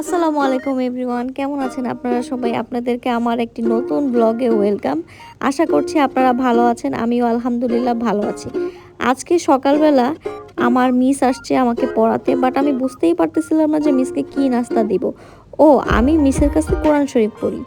আসসালামু আলাইকুম এভরিওয়ান, কেমন আছেন আপনারা সবাই? আপনাদেরকে আমার একটি নতুন ব্লগে ওয়েলকাম আশা করছি আপনারা ভালো আছেন, আমিও আলহামদুলিল্লাহ ভালো আছি। আজকে সকালবেলা আমার মিস আসছে আমাকে পড়াতে বাট আমি বুঝতেই পারতেছিলাম না যে মিসকে কি নাস্তা দিব। ও, আমি মিসের কাছে কোরআন শরীফ পড়ি।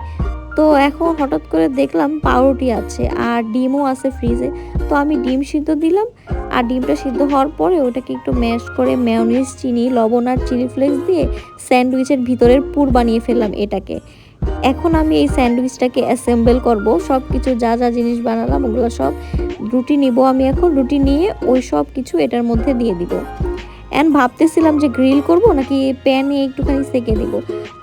তো এখন হঠাৎ করে দেখলাম পাউরুটি আছে আর ডিমও আছে ফ্রিজে তো আমি ডিম সিদ্ধ দিলাম। আর ডিমটা সিদ্ধ হওয়ার পরে ওটাকে একটু ম্যাশ করে ম্যায়োনিজ চিনি, লবণ আর চিলি ফ্লেক্স দিয়ে স্যান্ডউইচের ভিতরের পুর বানিয়ে ফেললাম এটাকে। এখন আমি এই স্যান্ডউইচটাকে অ্যাসেম্বল করব। সব কিছু যা যা জিনিস বানালাম ওগুলো সব রুটি নিব আমি এখন। রুটি নিয়ে ওই সব কিছু এটার মধ্যে দিয়ে দিব। অ্যান্ড ভাবতেছিলাম যে গ্রিল করব নাকি প্যানে একটুখানি সেকে দিব।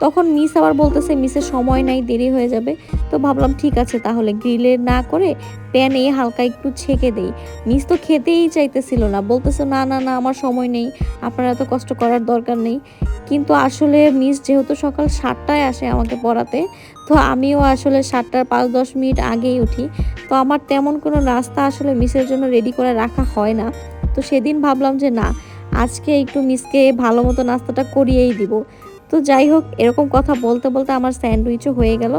তখন মিস আবার বলতেছে মিসের সময় নাই, দেরি হয়ে যাবে। তো ভাবলাম, ঠিক আছে, তাহলে গ্রিলে না করে প্যানে হালকা একটু ছেঁকে দেই। মিস তো খেতেই চাইতেছিল না। বলতেছে, না না না, আমার সময় নেই। আপনারা এত কষ্ট করার দরকার নেই। কিন্তু আসলে মিস যেহেতু সকাল সাতটায় আসে আমাকে পড়াতে, তো আমিও আসলে সাতটার পাঁচ দশ মিনিট আগেই উঠি। তো আমার তেমন কোনো রাস্তা আসলে মিসের জন্য রেডি করে রাখা হয় না। তো সেদিন ভাবলাম যে, না আজকে একটু মিসকে ভালো মতো নাস্তাটা করিয়েই দিব। তো যাই হোক, এরকম কথা বলতে বলতে আমার স্যান্ডউইচও হয়ে গেল।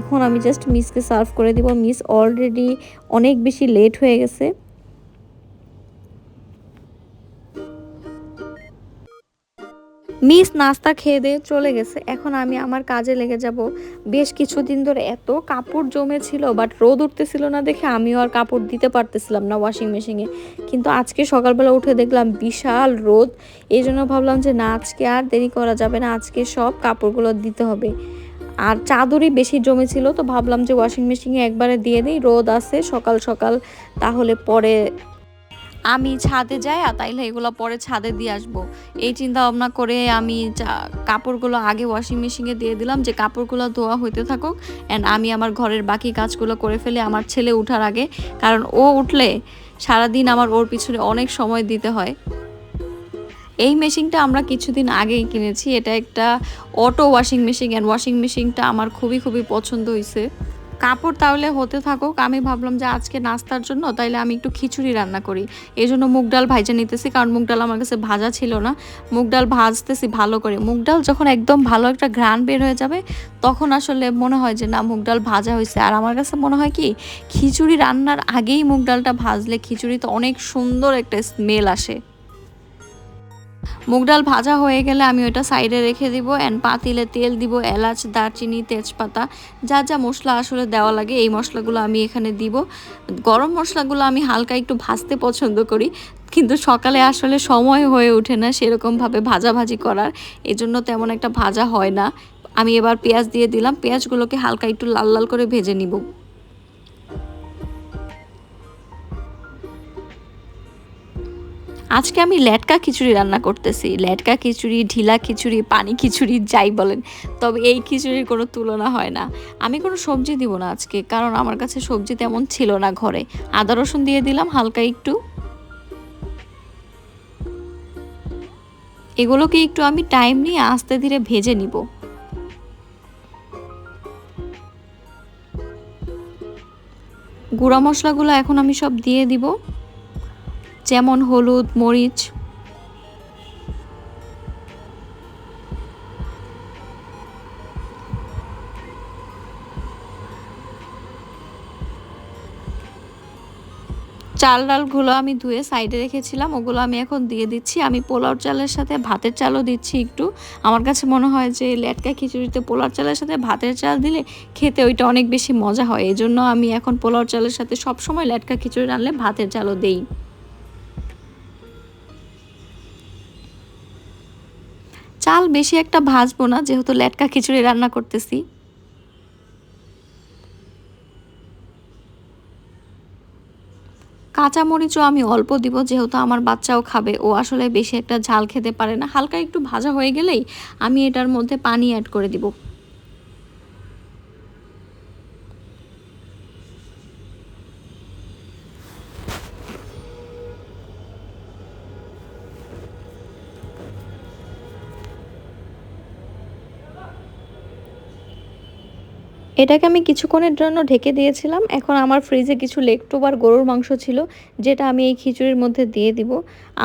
এখন আমি জাস্ট মিসকে সার্ভ করে দিব। মিস অলরেডি অনেক বেশি লেট হয়ে গেছে। মিস নাস্তা খেয়ে দিয়ে চলে গেছে। এখন আমি আমার কাজে লেগে যাব। বেশ কিছুদিন ধরে এত কাপড় জমেছিল বাট রোদ উঠতেছিল না দেখে আমিও আর কাপড় দিতে পারতেছিলাম না ওয়াশিং মেশিনে কিন্তু আজকে সকালবেলা উঠে দেখলাম বিশাল রোদ। এই জন্য ভাবলাম যে না, আজকে আর দেরি করা যাবে না, আজকে সব কাপড়গুলো দিতে হবে। আর চাদরই বেশি জমেছিল, তো ভাবলাম যে ওয়াশিং মেশিনে একবারে দিয়ে দিই, রোদ আছে সকাল সকাল, তাহলে পরে আমি ছাদে যাই আর তাইলে এগুলো পরে ছাদে দিয়ে আসব। এই চিন্তা ভাবনা করে আমি কাপড়গুলো আগে ওয়াশিং মেশিনে দিয়ে দিলাম যে কাপড়গুলো ধোয়া হইতে থাকুক অ্যান্ড আমি আমার ঘরের বাকি কাজগুলো করে ফেলে আমার ছেলে উঠার আগে, কারণ ও উঠলে সারাদিন আমার ওর পিছনে অনেক সময় দিতে হয়। এই মেশিনটা আমরা কিছুদিন আগেই কিনেছি, এটা একটা auto washing machine and washing মেশিনটা আমার খুবই খুবই পছন্দ হয়েছে কাপড় তাহলে হতে থাকুক, আমি ভাবলাম যে আজকে নাস্তার জন্য, তাইলে আমি একটু খিচুড়ি রান্না করি। এই জন্য মুগ ডাল ভাইজা নিতেছি, কারণ মুগ ডাল আমার কাছে ভাজা ছিল না। মুগ ডাল ভাজতেছি ভালো করে। মুগ ডাল যখন একদম ভালো একটা ঘ্রাণ বের হয়ে যাবে, তখন আসলে মনে হয় যে না, মুগ ডাল ভাজা হয়েছে। আর আমার কাছে মনে হয় কি, খিচুড়ি রান্নার আগেই মুগ ডালটা ভাজলে খিচুড়িতে অনেক সুন্দর একটা স্মেল আসে। মুগ ডাল ভাজা হয়ে গেলে আমি ওটা সাইডে রেখে দিব অ্যান্ড পাতিলে তেল দিব, এলাচ, দারচিনি, তেজপাতা, যা যা মশলা আসলে দেওয়া লাগে এই মশলাগুলো আমি এখানে দিব। গরম মশলাগুলো আমি হালকা একটু ভাজতে পছন্দ করি, কিন্তু সকালে আসলে সময় হয়ে ওঠে না সেরকমভাবে ভাজাভাজি করার, এজন্য তেমন একটা ভাজা হয় না। আমি এবার পেঁয়াজ দিয়ে দিলাম, পেঁয়াজগুলোকে হালকা একটু লাল লাল করে ভেজে নিব। আজকে আমি ল্যাটকা খিচুড়ি রান্না করতেছি। ল্যাটকা খিচুড়ি, ঢিলা খিচুড়ি, পানি খিচুড়ি, যাই বলেন। তবে এই খিচুড়ির কোনো তুলনা হয় না। আমি কোনো সবজি দিব না আজকে, কারণ আমার কাছে সবজি তেমন ছিল না ঘরে। আদা রসুন দিয়ে দিলাম, হালকা একটু। এগুলোকে একটু আমি টাইম নিয়ে আস্তে ধীরে ভেজে নিব। গুঁড়া মশলাগুলো এখন আমি সব দিয়ে দিব। যেমন হলুদ, মরিচ। চাল ডালগুলো আমি ধুয়ে সাইডে রেখেছিলাম, ওগুলো আমি এখন দিয়ে দিচ্ছি। আমি পোলাও চালের সাথে ভাতের চালও দিচ্ছি একটু। আমার কাছে মনে হয় যে লেটকা খিচুড়িতে পোলাও চালের সাথে ভাতের চাল দিলে খেতে ওইটা অনেক বেশি মজা হয়। এই জন্য আমি এখন পোলাও চালের সাথে সবসময় লেটকা খিচুড়ি রানলে ভাতের চালও দেই। চাল বেশি একটা ভাজবো না, যেহেতু লেটকা খিচুড়ি রান্না করতেছি। কাঁচামরিচও আমি অল্প দিব, যেহেতু আমার বাচ্চাও খাবে। ও আসলে বেশি একটা ঝাল খেতে পারে না। হালকা একটু ভাজা হয়ে গেলেই আমি এটার মধ্যে পানি অ্যাড করে দিব। এটাকে আমি কিছুক্ষণের জন্য ঢেকে দিয়েছিলাম। এখন আমার ফ্রিজে কিছু লেকটোবার গরুর মাংস ছিল, যেটা আমি এই খিচুড়ির মধ্যে দিয়ে দিব।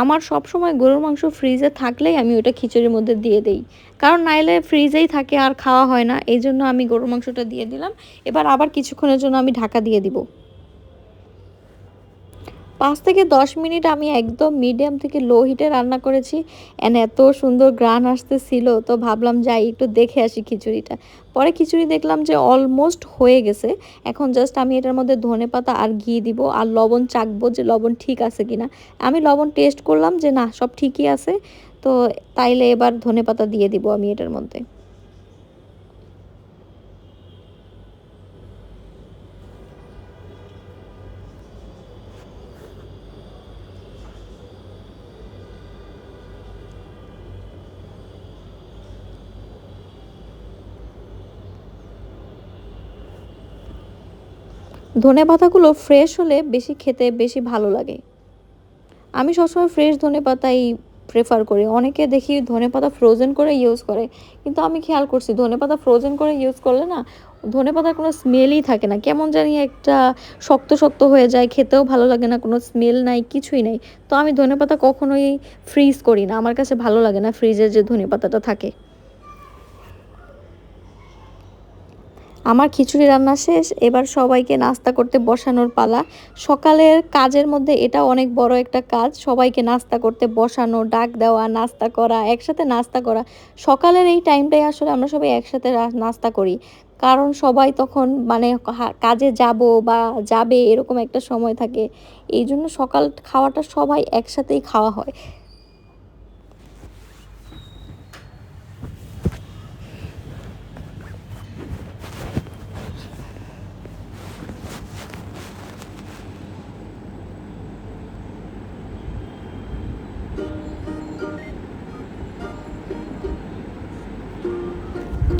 আমার সব সময় গরুর মাংস ফ্রিজে থাকলেই আমি ওটা খিচুড়ির মধ্যে দিয়ে দেই। কারণ নাইলে ফ্রিজেই থাকে আর খাওয়া হয় না এই জন্য আমি গরুর মাংসটা দিয়ে দিলাম। এবার আবার কিছুক্ষণের জন্য আমি ঢাকা দিয়ে দিব। পাঁচ থেকে দশ মিনিট আমি একদম মিডিয়াম থেকে লো হিটে রান্না করেছি অ্যান্ড এত সুন্দর গ্রান আসতেছিল, তো ভাবলাম যাই, একটু দেখে আসি খিচুড়িটা। পরে খিচুড়ি দেখলাম যে অলমোস্ট হয়ে গেছে, এখন জাস্ট আমি এটার মধ্যে ধনে পাতা আর ঘি দিব, আর লবণ চাকবো যে লবণ ঠিক আছে কিনা। আমি লবণ টেস্ট করলাম যে না, সব ঠিকই আছে, তো তাইলে এবার ধনে পাতা দিয়ে দিব আমি এটার মধ্যে। ধনে পাতাগুলো ফ্রেশ হলে বেশি খেতে বেশি ভালো লাগে। আমি সবসময় ফ্রেশ ধনে পাতাই প্রেফার করি। অনেকে দেখি ধনে পাতা ফ্রোজেন করে ইউজ করে, কিন্তু আমি খেয়াল করছি ধনে পাতা ফ্রোজেন করে ইউজ করলে না, ধনে পাতার কোনো স্মেলই থাকে না। কেমন জানি একটা শক্ত শক্ত হয়ে যায়, খেতেও ভালো লাগে না, কোনো স্মেল নাই, কিছুই নাই। তো আমি ধনে পাতা কখনোই ফ্রিজ করি না। আমার কাছে ভালো লাগে না ফ্রিজের যে ধনে পাতাটা থাকে। আমার খিচুড়ি রান্না শেষ, এবার সবাইকে নাস্তা করতে বসানোর পালা। সকালের কাজের মধ্যে এটা অনেক বড় একটা কাজ, সবাইকে নাস্তা করতে বসানো, ডাক দেওয়া, নাস্তা করা, একসাথে নাস্তা করা। সকালের এই টাইমটাই আসলে আমরা সবাই একসাথে নাস্তা করি। কারণ সবাই তখন মানে কাজে যাব বা যাবে এরকম একটা সময় থাকে। এই জন্য সকাল খাওয়াটা সবাই একসাথেই খাওয়া হয়।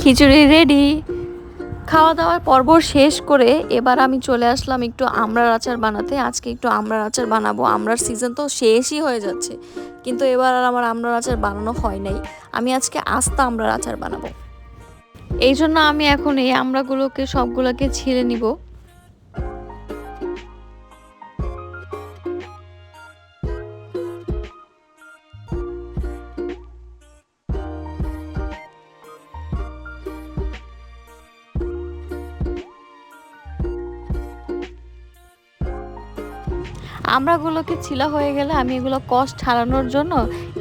খিচুড়ি রেডি খাওয়া দাওয়ার পর্ব শেষ করে এবার আমি চলে আসলাম একটু আমড়ার আচার বানাতে। আজকে একটু আমড়ার আচার বানাবো। আমড়ার সিজন তো শেষই হয়ে যাচ্ছে। কিন্তু এবার আর আমার আমড়ার আচার বানানো হয় নাই। আমি আজকে আস্তা আমড়ার আচার বানাবো। এই জন্য আমি এখন এই আমড়াগুলোকে সবগুলোকে ছিলে নিব। আমড়াগুলোকে ছিলা হয়ে গেলে আমি এগুলো কষ ছাড়ানোর জন্য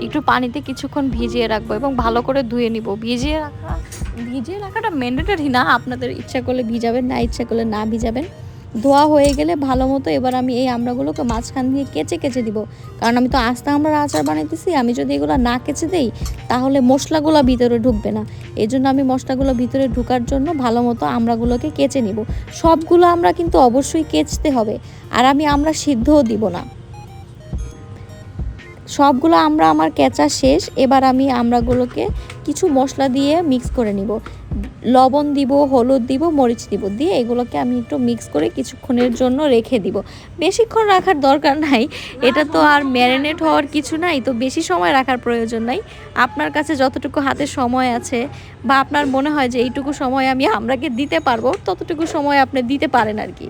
একটু পানিতে কিছুক্ষণ ভিজিয়ে রাখব এবং ভালো করে ধুয়ে নিব। ভিজিয়ে রাখা, ভিজিয়ে রাখাটা ম্যান্ডেটারি না। আপনাদের ইচ্ছা করলে ভিজাবেন, না ইচ্ছা করলে না ভিজাবেন। ধোয়া হয়ে গেলে ভালো মতো এবার আমি এই আমড়াগুলোকে মাঝখান দিয়ে কেচে কেচে দিব। কারণ আমি তো আস্তে আমরা আচার বানাইতেছি, আমি যদি এগুলো না কেচে দেই, তাহলে মশলাগুলো ভিতরে ঢুকবে না। এই জন্য আমি মশলাগুলো ভিতরে ঢুকার জন্য ভালো মতো আমড়াগুলোকে কেচে নিব। সবগুলো আমরা কিন্তু অবশ্যই কেচতে হবে, আর আমি আমরা সিদ্ধও দিব না। সবগুলো আমরা আমার কেচা শেষ, এবার আমি আমরাগুলোকে কিছু মশলা দিয়ে মিক্স করে নিব। লবণ দিব, হলুদ দিব, মরিচ দিব, দিয়ে এগুলোকে আমি একটু মিক্স করে কিছুক্ষণের জন্য রেখে দিব। বেশিক্ষণ রাখার দরকার নাই, এটা তো আর ম্যারিনেট হওয়ার কিছু নাই, তো বেশি সময় রাখার প্রয়োজন নাই। আপনার কাছে যতটুকু হাতে সময় আছে বা আপনার মনে হয় যে এইটুকু সময় আমি আমরাকে দিতে পারব, ততটুকু সময় আপনি দিতে পারেন আর কি।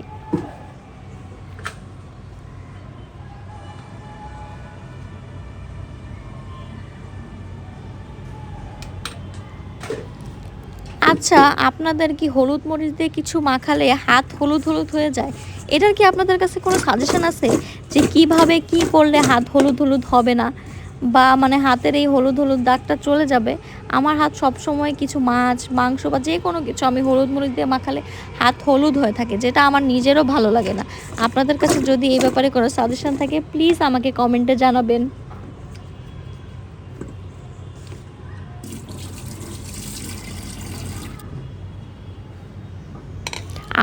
আচ্ছা আপনাদের কি হলুদ মরিচ দিয়ে কিছু মাখালে হাত হলুদ হলুদ হয়ে যায়? এটার কি আপনাদের কাছে কোনো সাজেশন আছে? যে কীভাবে কি করলে হাত হলুদ হলুদ হবে না? বা মানে হাতের এই হলুদ হলুদ দাগটা চলে যাবে? আমার হাত সব সময় কিছু মাছ, মাংস বা যে কোনো কিছু আমি হলুদ মরিচ দিয়ে মাখালে হাত হলুদ হয়ে থাকে, যেটা আমার নিজেরও ভালো লাগে না। আপনাদের কাছে যদি এই ব্যাপারে কোনো সাজেশন থাকে প্লিজ আমাকে কমেন্টে জানাবেন।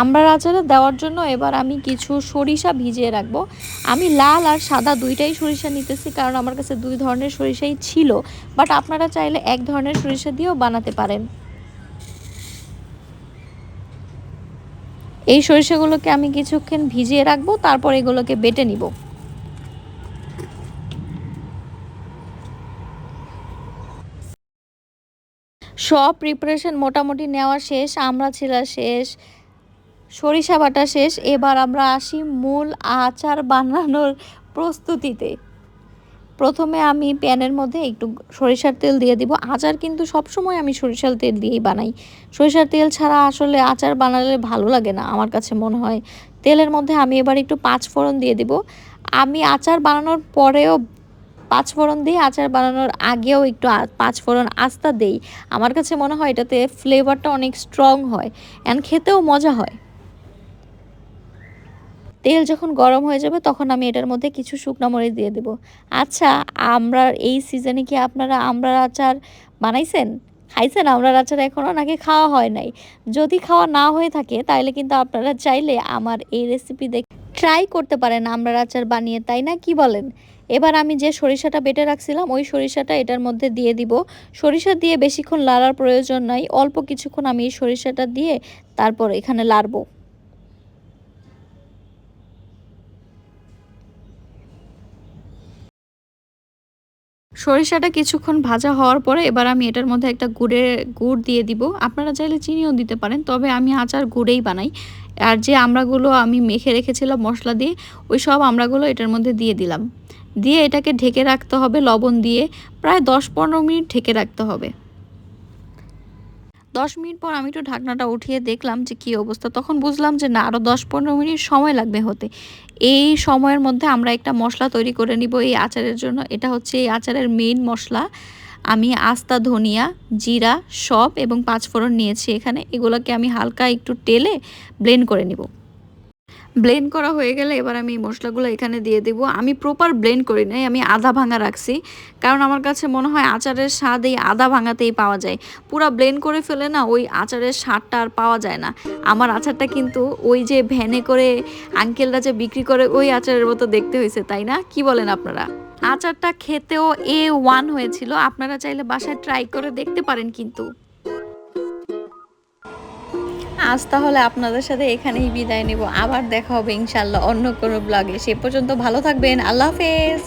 আমড়ার আচারে দেওয়ার জন্য এবার আমি কিছু সরিষা ভিজিয়ে রাখব। আমি লাল আর সাদা দুইটাই সরিষা নিতেছি, কারণ আমার কাছে দুই ধরনের সরিষাই ছিল। বাট আপনারা চাইলে এক ধরনের সরিষা দিয়েও বানাতে পারেন। এই সরিষাগুলোকে আমি কিছুক্ষণ ভিজিয়ে রাখব, তারপর এগুলোকে বেটে নিব। সব প্রিপারেশন মোটামুটি নেওয়া শেষ, আমরা ছিলা শেষ। সরিষা বাটা শেষ। এবার আমরা আসি মূল আচার বানানোর প্রস্তুতিতে। প্রথমে আমি প্যানের মধ্যে একটু সরিষার তেল দিয়ে দিব। আচার কিন্তু সবসময় আমি সরিষার তেল দিয়েই বানাই। সরিষার তেল ছাড়া আসলে আচার বানালে ভালো লাগে না, আমার কাছে মনে হয়। তেলের মধ্যে আমি এবার একটু পাঁচ ফোড়ন দিয়ে দিব। আমি আচার বানানোর পরেও পাঁচ ফোড়ন দিই আচার বানানোর আগেও একটু পাঁচ ফোড়ন আস্তা দেই। আমার কাছে মনে হয় এটাতে ফ্লেভারটা অনেক স্ট্রং হয়। অ্যান্ড খেতেও মজা হয়। তেল যখন গরম হয়ে যাবে তখন আমি এটার মধ্যে কিছু শুকনো মরিচ দিয়ে দেব। আচ্ছা আমরা এই সিজনে কি আপনারা আমরার আচার বানাইছেন? খাইছেন? আমরার আচার এখনও নাকি খাওয়া হয় নাই। যদি খাওয়া না হয়ে থাকে তাহলে কিন্তু আপনারা চাইলে আমার এই রেসিপি দেখে ট্রাই করতে পারেন আমরার আচার বানিয়ে, তাই না? কি বলেন? এবার আমি যে সরিষাটা বেটে রাখছিলাম, ওই সরিষাটা এটার মধ্যে দিয়ে দিব। সরিষা দিয়ে বেশিক্ষণ লাড়ার প্রয়োজন নাই, অল্প কিছুক্ষণ আমি এই সরিষাটা দিয়ে তারপর এখানে লাড়বো। সরিষাটা কিছুক্ষণ ভাজা হওয়ার পরে এবার আমি এটার মধ্যে একটা গুড়ে, গুড় দিয়ে দিব। আপনারা চাইলে চিনিও দিতে পারেন, তবে আমি আচার গুড়েই বানাই। আর যে আমরাগুলো আমি মেখে রেখেছিলাম মশলা দিয়ে, ওই সব আমরাগুলো এটার মধ্যে দিয়ে দিলাম। দিয়ে এটাকে ঢেকে রাখতে হবে লবণ দিয়ে, প্রায় দশ পনেরো মিনিট ঢেকে রাখতে হবে। দশ মিনিট পর আমি একটু ঢাকনাটা উঠিয়ে দেখলাম যে কি অবস্থা। তখন বুঝলাম যে না আরও দশ পনেরো মিনিট সময় লাগবে হতে। এই সময়ের মধ্যে আমরা একটা মশলা তৈরি করে নিব এই আচারের জন্য। এটা হচ্ছে এই আচারের মেইন মশলা। আমি আস্তা, ধনিয়া, জিরা সব এবং পাঁচফোড়ন নিয়েছি এখানে। এগুলোকে আমি হালকা একটু টেলে ব্লেন্ড করে নিব। ব্লেন্ড করা হয়ে গেলে এবার আমি মশলাগুলো এখানে দিয়ে দেবো। আমি প্রপার ব্লেন্ড করি নাই, আমি আধা ভাঙা রাখছি। কারণ আমার কাছে মনে হয় আচারের স্বাদ এই আধা ভাঙাতেই পাওয়া যায়। পুরো ব্লেন্ড করে ফেলে না, ওই আচারের স্বাদটা আর পাওয়া যায় না। আমার আচারটা কিন্তু ওই যে ভ্যানে করে আঙ্কেলরা যে বিক্রি করে, ওই আচারের মতো দেখতে হয়েছে, তাই না? কি বলেন আপনারা? আচারটা খেতেও এ ওয়ান হয়েছিল। আপনারা চাইলে বাসায় ট্রাই করে দেখতে পারেন কিন্তু। আজ তাহলে আপনাদের সাথে এখানেই বিদায় নেব। আবার দেখা হবে ইনশাল্লাহ অন্য কোনো ব্লগে সে পর্যন্ত ভালো থাকবেন। আল্লাহ হাফেজ।